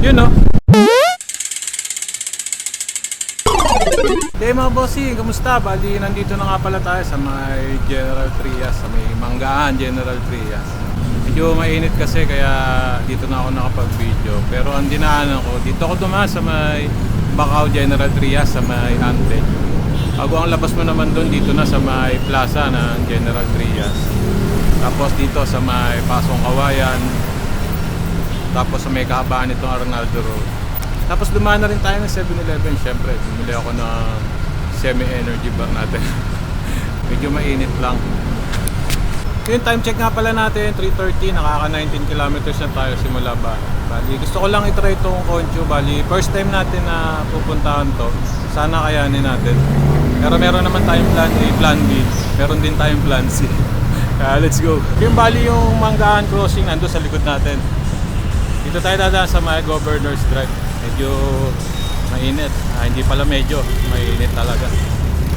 Yun no? Hey mga bossy, kamusta? Bali, nandito na nga pala tayo sa may General Trias, sa may Manggaan General Trias. Medyo mainit kasi kaya dito na ako nakapag-video. Pero ang dinaanan ko, dito ako dumaan sa may Bacau General Trias, sa may Ante. Bago ang labas mo naman doon, dito na sa may plaza ng General Trias. Tapos dito sa may Pasong Kawayan. Tapos may kahabaan nitong Arnaldo Road. Tapos dumaan na rin tayo ng 7-Eleven. Siyempre, bumili ako ng semi-energy bar natin. Medyo mainit lang. Yung time check nga pala natin, 3.30, nakaka 19 kilometers na tayo simula ba. Bali, gusto ko lang itry itong Concho. Bali, first time natin na pupuntahan to. Sana kayanin natin. Pero meron naman tayong plan A, plan B. Meron din tayong plan C. Kaya let's go. Yung bali yung Manggaan Crossing nando sa likod natin. Dito tayo dadaan sa may Governor's Drive. Medyo mainit. Ah, hindi pala medyo. Mainit talaga.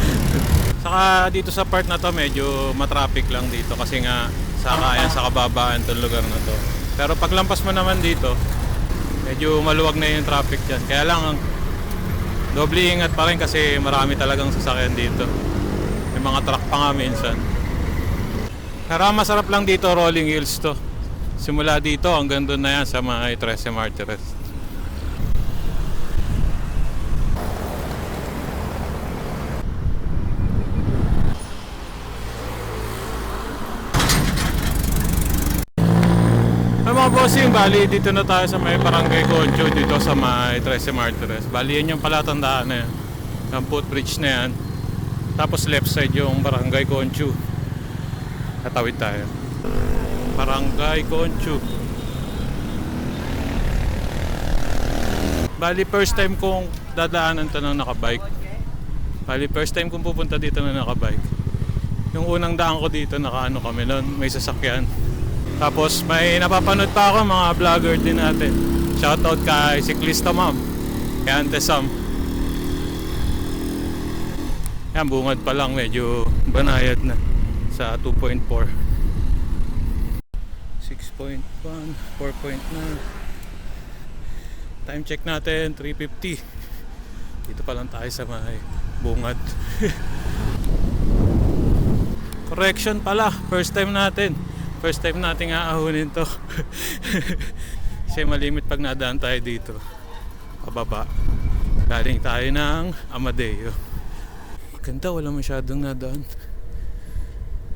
Saka dito sa part na to medyo matraffic lang dito kasi nga sa kayan sa kababaan tong lugar na to. Pero paglampas mo naman dito, medyo maluwag na yung traffic dyan. Kaya lang, doble ingat pa rin kasi marami talagang sasakyan dito. May mga truck pa nga minsan. Pero masarap lang dito, rolling hills to. Simula dito hanggang doon na yan sa mga 13 Martires. Mga bossing, bali dito na tayo sa may Barangay Concho dito sa may 13 Martires. Bali yan yung palatandaan na yan. Yung footbridge na yan. Tapos left side yung Barangay Concho. Tatawid tayo. Barangay Concho. Bali first time kong dadaanan to ng nakabike. Bali first time kong pupunta dito na nakabike. Yung unang daan ko dito nakaano kami noon, may sasakyan. Tapos may napapanood pa ako mga vlogger din natin. Shoutout kay Siklista Ma'am. Kay Ante Sam. Yan, bungad pa lang medyo banayad na sa 2.4. 6.1, 4.9. Time check natin, 3.50. Dito pa lang tayo sa may bungad. Correction pala, first time natin. First time nating aahunin to. Kasi malimit pag nadaan tayo dito. Pababa. Galing tayo ng Amadeo. Ganda, wala masyadong nadaan.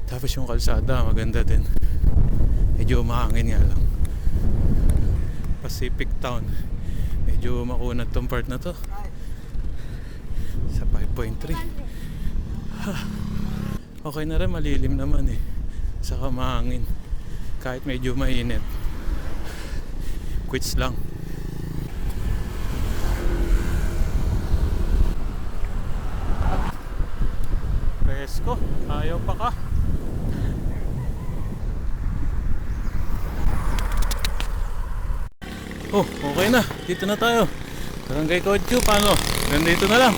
Tapos yung kalsada, maganda din. Medyo mahangin nga lang. Pacific Town. Medyo makunat tong part na to. Sa 5.3. Ha. Okay na rin, malilim naman eh. Saka mahangin. Kahit medyo mainit. Quits lang. Presko, ayaw pa ka. Oh, okay na. Dito na tayo. Barangay Kodyo, paano? Nandito na lang.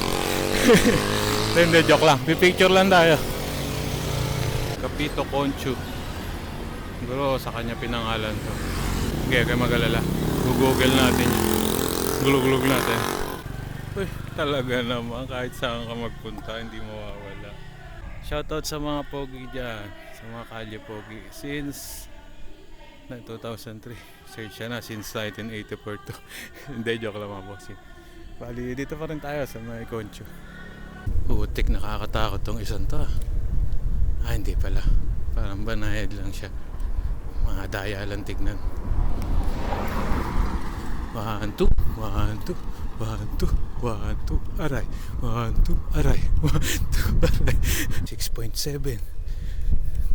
Hindi, joke lang. Pipicture lang tayo. Kapito Conchu. Siguro sa kanya pinangalan to. Okay, kayo mag-alala. Google natin. Gulog-gulog natin. Uy, talaga naman. Kahit saan ka magpunta, hindi mawawala. Shoutout sa mga pogi dyan. Sa mga kalye pogi. Since na 2003. Search siya na since 1984 to. Hindi, joke lang mga bossy. Bali, dito pa rin tayo sa mga Concho. Putik, nakakatakot tong isang to. ah. Ah, hindi pala. Parang banayad lang siya. Mga daya lang tignan. One, two, one, two, one, two, one, two, aray. One, two, aray. One, two, aray. 6.7.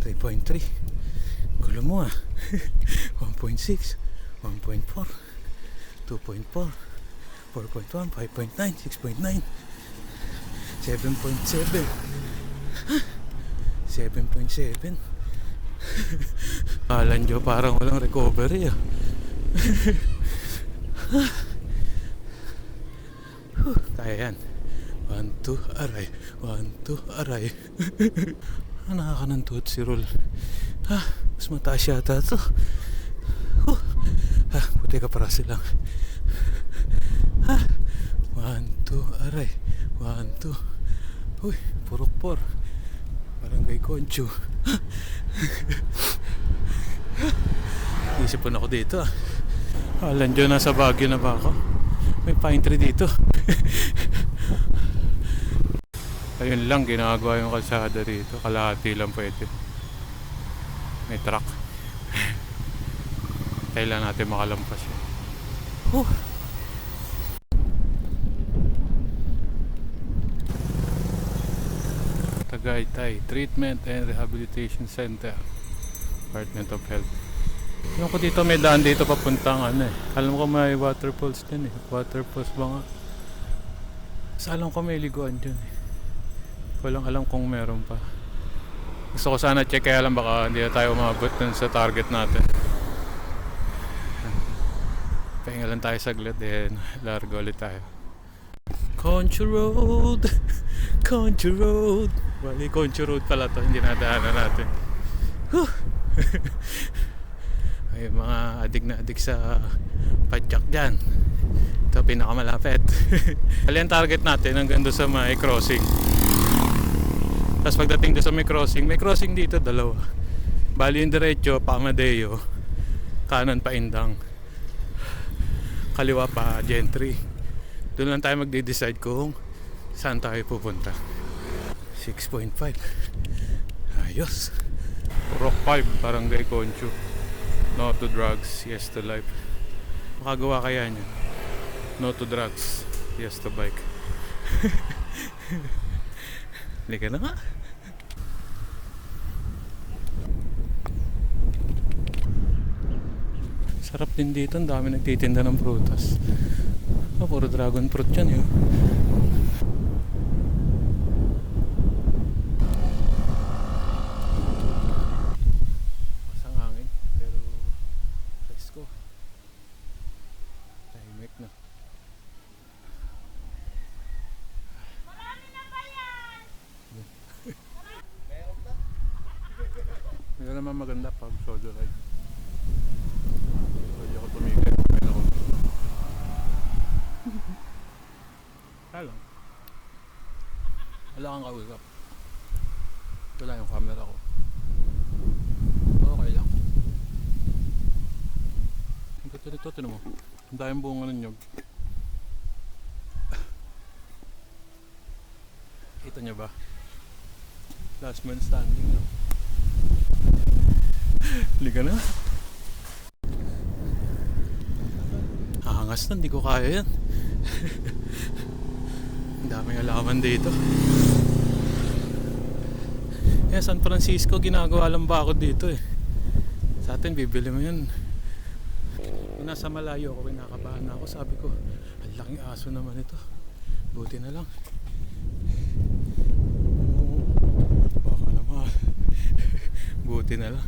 3.3. Gulo mo ah. 1.6. 1.4. 2.4. 4.1, 5.9, 6.9, 7.7. 7.7. Kala nyo parang walang recovery ah. Kaya yan. 1, 2, aray. 1, 2, aray. ah, nakakanantot si Rol. Ah, mas mataas yata to. Huh. Ah, buti ka para silang. One, two, aray. One, two. Uy, purok por. Barangay Concho. Isipon ako dito ah. Alam dyan, nasa Baguio na ba ako? May pine tree dito. Ayun lang, ginagawa yung kalsada dito. Kalahati lang pwede. May truck. Kailan natin makalampas yun. Tagaytay Treatment and Rehabilitation Center Department of Health. Yung ko dito may daan dito papuntang ano eh. Alam ko may waterfalls din eh. Waterfalls ba nga? Sa alam ko may liguan dyan eh. Walang alam kung meron pa Gusto ko sana check kaya lang baka hindi na tayo umabot dun sa target natin. Pahinga lang tayo saglit then largo ulit tayo. Concho Road Concho Road. Bali Concho Road pala to Hindi nadaanan natin. Whew. Ay mga adik na adik sa padyak dyan. Ito pinakamalapit. Bali ang target natin hanggang doon sa may crossing Tapos pagdating doon sa may crossing May crossing dito dalawa Bali yung diretso pa Amadeo Kanan pa Indang Kaliwa pa Gentry doon lang tayo magde-decide kung saan tayo pupunta. 6.5. Ayos. Rock 5, Barangay Concho. No to drugs, yes to life. Makagawa kaya niya. No to drugs, yes to bike. Halika na nga. Sarap din dito, ang dami nagtitinda ng prutas. Oh, puro dragon fruit yan yun. Masang hangin, pero presko. Tahimik na. Hindi naman maganda pag solo ride. Pwede ako tumigil. Pwede ako Kaya. Wala kang kausap. Wala yung camera ko. Okay lang. Ang ganda nito, tinan mo. Ang daming bunga ng nyog. Kita niyo ba? Last man standing na. Liga na. Angas na, hindi ko kaya yan. Ang daming alaman dito. Eh, San Francisco, ginagawa lang ba ako dito eh. Sa atin, bibili mo yun. Kung nasa malayo ako, kinakabahan na ako. Sabi ko, ang laking aso naman ito. Buti na lang. Oo, Baka naman. Buti na lang.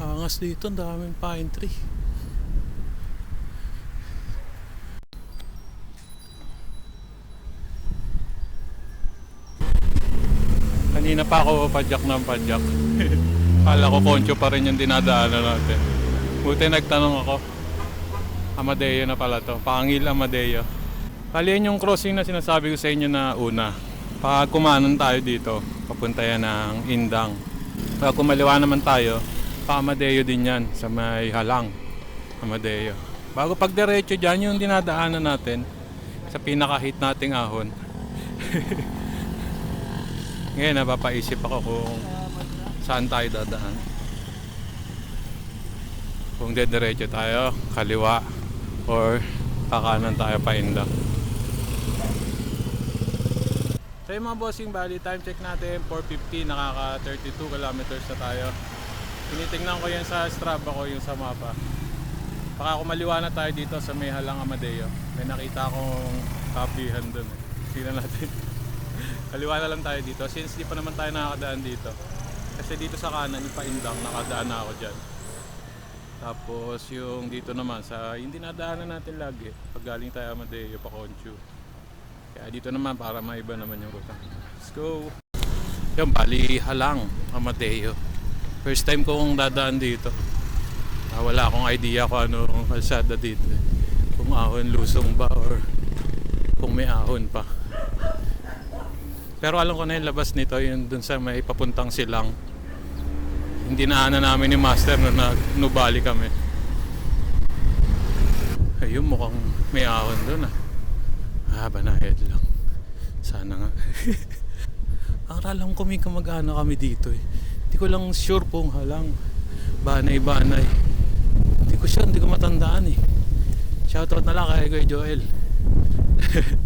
Angas dito, ang daming pine tree. Kanina pa ako padyak ng padyak. Kala ko poncho pa rin yung dinadaanan natin. Buti nagtanong ako. Amadeo na pala to. Pangil Amadeo. Yan yung crossing na sinasabi ko sa inyo na una. Pag kumanan tayo dito, papunta yan ng Indang. Pag kumaliwa naman tayo, pa Amadeo din yan sa may halang. Amadeo. Bago pag diretso dyan yung dinadaanan natin sa pinaka-hit nating ahon. Ngayon napapaisip ako kung saan tayo dadaan. Kung dediretso tayo, kaliwa or kakanan tayo painda. So yung mga bossing bali, time check natin 4.50, nakaka 32 kilometers na tayo. Tinitingnan ko yan sa Strava ko, yung sa mapa. Baka kumaliwa na tayo dito sa may halang Amadeo. May nakita akong kapihan dun eh. Tingnan natin. Kaliwa na lang tayo dito since di pa naman tayo nakakadaan dito. Kasi dito sa kanan, yung paindang, nakadaan na ako dyan. Tapos yung dito naman, sa hindi nadaanan natin lagi, pag galing tayo Amadeo, pa Conchu. Kaya dito naman, para maiba naman yung ruta. Let's go! Yung bali, halang, Amadeo. First time ko kong dadaan dito. Ah, wala akong idea kung ano ang kalsada dito. kung ahon lusong ba or kung may ahon pa. Pero alam ko na yung labas nito, yun dun sa may papuntang silang. Hindi naanan namin ni Master na nagnubali kami. Ayun, mukhang may ahon dun ah. Ah, banayad lang. Sana nga. Ang alam ko may kamag-anak kami dito eh. Hindi ko lang sure kung halang banay-banay. Hindi ko sure, hindi ko matandaan eh. Shoutout na lang kay Joel.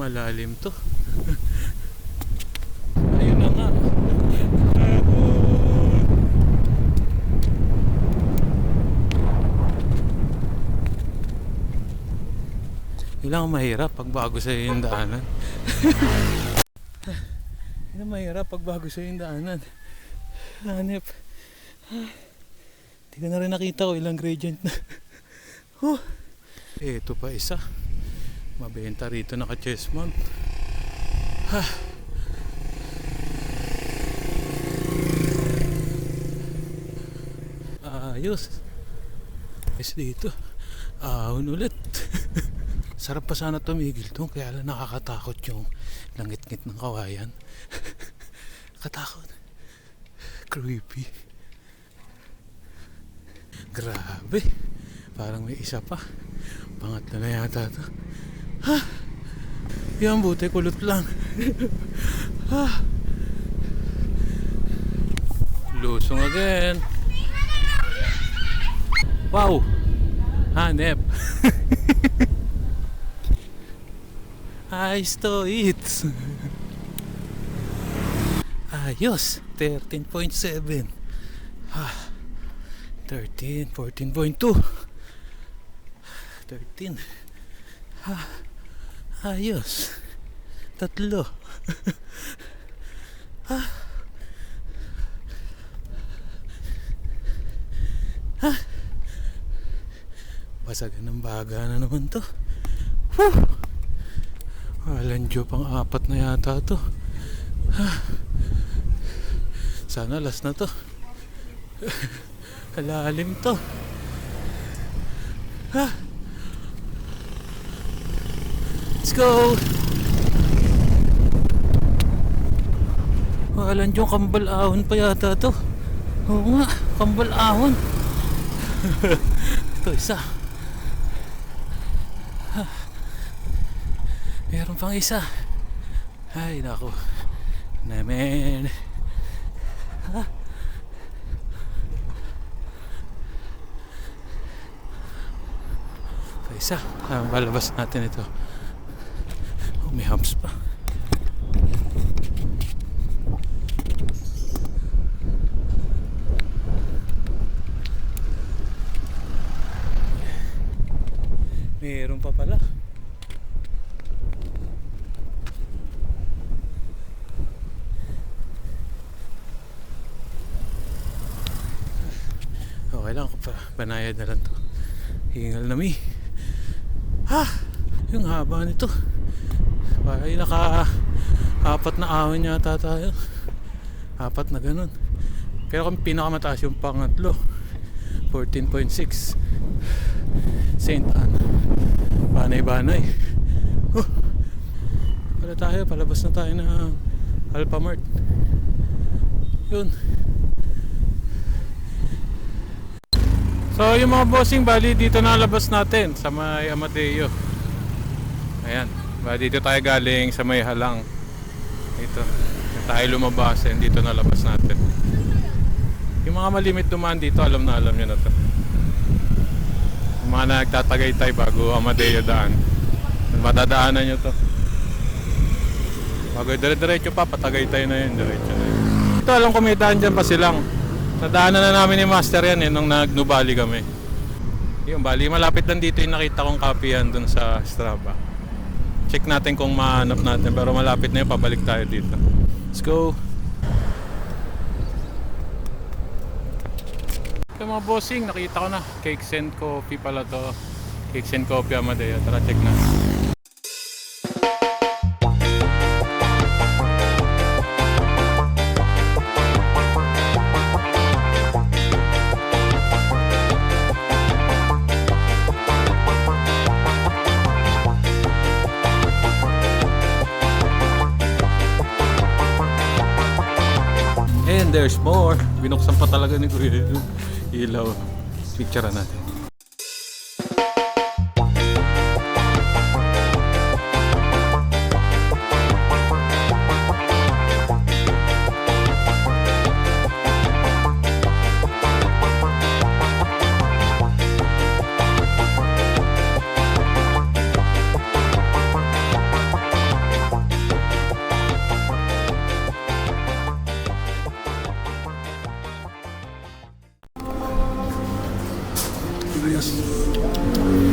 Malalim to. Ayun na nga. Yun lang ang mahirap pag bago sa yung daanan. Yun mahirap pag bago sa yung daanan. Hanip. Hindi ko na rin nakita ko ilang gradient na. huh. Ito pa isa. Mabenta rito naka chest mount. Ha. Ayos. Ayos dito. Ahon ulit. Sarap pa sana tumigil doon kaya lang nakakatakot yung langit-ngit ng kawayan. Katakot. Creepy. Grabe. Parang may isa pa. Pangatlo na yata to. Ha? Yan buti kulot lang. ha? Lusong again. Wow! Hanep. Ayos to it. Ayos. 13.7. Ah. 13, 14.2. 13. Ah. Ayos. Tatlo. ah. Ah. Basagan ng baga na naman to. Whew. Alan Joe pang apat na yata to. Ah. Sana last na to. Alalim to. Ha? Let's go! Alan Joe, kambal ahon pa yata to. Oo nga, kambal ahon. Ito isa. Meron pang isa. Ay, nako. Namen. Ha? Isa. Ah, balabas natin ito. Oh, may humps pa. Meron pa pala. Okay lang, pa, banayad na lang to. Hingal na mi. Ha! Yung haba nito. Ay, naka apat na ahon yata tayo. Apat na ganun. Pero kung pinakamataas yung pangatlo, 14.6. Saint Anne. Banay-banay. Oh. Pala tayo, palabas na tayo ng Alphamart. Yun. So yung mga bossing bali dito na labas natin sa may Amadeo. Ayan. Bali dito tayo galing sa may halang. Dito. Tayo lumabas and dito na labas natin. Yung mga malimit dumaan dito, alam na alam nyo na to. Yung mga nagtatagaytay bago Amadeo daan. Matadaanan nyo to. Bago dire-diretso pa, patagaytay na yun, diretso na yun. Ito alam ko may daan dyan pa silang. Nadaanan na namin ni Master yan eh, nung nagnubali kami. Yung bali, malapit lang dito yung nakita kong yan dun sa Strava. Check natin kung mahanap natin, pero malapit na yun, pabalik tayo dito. Let's go! Ito mga bossing, nakita ko na. Cakes and Coffee pala to. Cakes and Coffee Amadeo. Tara, check na. There's more. Binuksan pa talaga ni Kuya yung ilaw. Picture natin.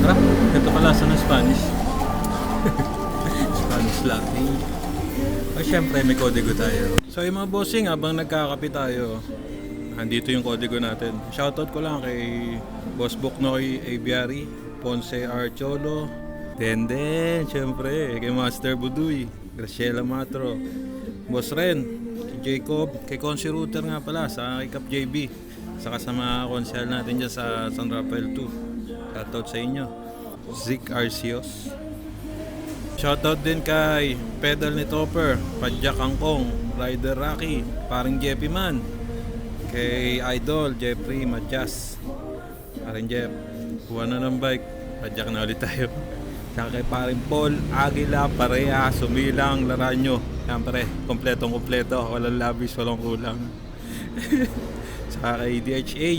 Tara, ito pala sa ng Spanish. Spanish latte. O syempre, may kodigo tayo. So yung mga bossing, habang nagkakape tayo, andito yung kodigo natin. Shoutout ko lang kay Boss Buknoy Aviary, Ponce Archolo, Denden, syempre, kay Master Buduy, Graciela Matro, Boss Ren, Jacob, kay Consi Router nga pala, sa kay Cap JB, saka sa mga konsel natin dyan sa San Rafael 2. Shoutout sa inyo. Zik Arcios. Shoutout din kay Pedal ni Topper, Padjak Angkong, Rider Rocky, paring Jeffy Man, kay Idol, Jeffrey Matias, paring Jeff, kuha na ng bike, Padjak na ulit tayo. Saka kay paring Paul, Agila, Pareha, Sumilang, Laranyo. Yan pare, kompletong kompleto, walang labis, walang kulang. Saka kay DHA,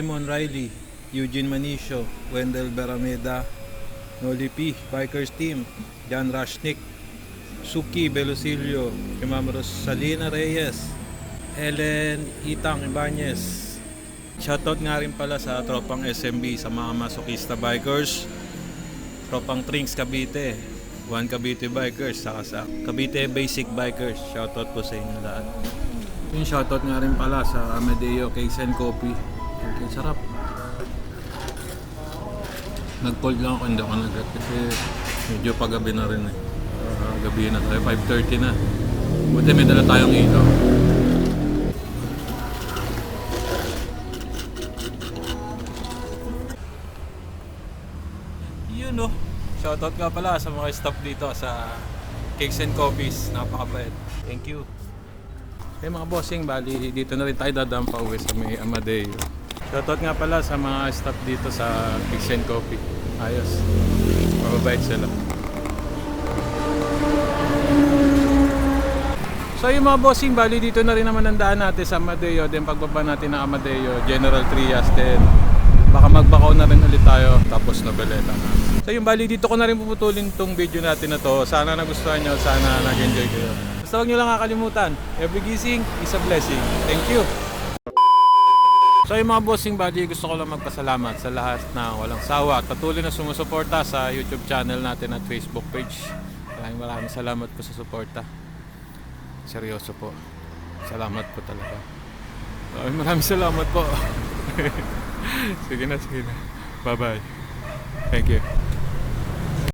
Imon Riley, Eugene Manicio, Wendell Berameda, Noli P, Bikers Team, Jan Rashnik, Suki Belosilio, kay Ma'am Rosalina Reyes, Ellen Itang Ibanez. Shoutout nga rin pala sa tropang SMB sa mga masokista bikers, tropang Trinks Cavite, One Cavite Bikers, saka sa Cavite Basic Bikers. Shoutout po sa inyo lahat. Yung shoutout nga rin pala sa Amadeo Cakes and Coffee. Okay, sarap. Nag-cold lang ako, hindi ako nag kasi medyo paggabi na rin eh. Ah, gabi na tayo, 5.30 na. Buti may dala tayong ilaw. Yun no. Shoutout nga pala sa mga staff dito sa Cakes and Coffees. Napakabait. Thank you. Eh mga bossing, bali dito na rin tayo dadaan pa uwi sa may Amadeo. Shoutout nga pala sa mga staff dito sa and Coffee. Ayos. Mababait sila. So yung mga bossing, bali dito na rin naman ang daan natin sa Amadeo. Then pagbaba natin ng Amadeo, General Trias. Then baka magbakaw na rin ulit tayo. Tapos Nobeleta na. So yung bali dito ko na rin puputulin tong video natin na to. Sana nagustuhan nyo, sana nag-enjoy kayo. Basta huwag nyo lang kakalimutan. Every gising is a blessing. Thank you. So yung mga bossing buddy, gusto ko lang magpasalamat sa lahat na walang sawa at patuloy na sumusuporta sa YouTube channel natin at Facebook page. Maraming maraming salamat po sa suporta. Seryoso po. Salamat po talaga. Maraming maraming salamat po. sige na, sige na. Bye-bye. Thank you.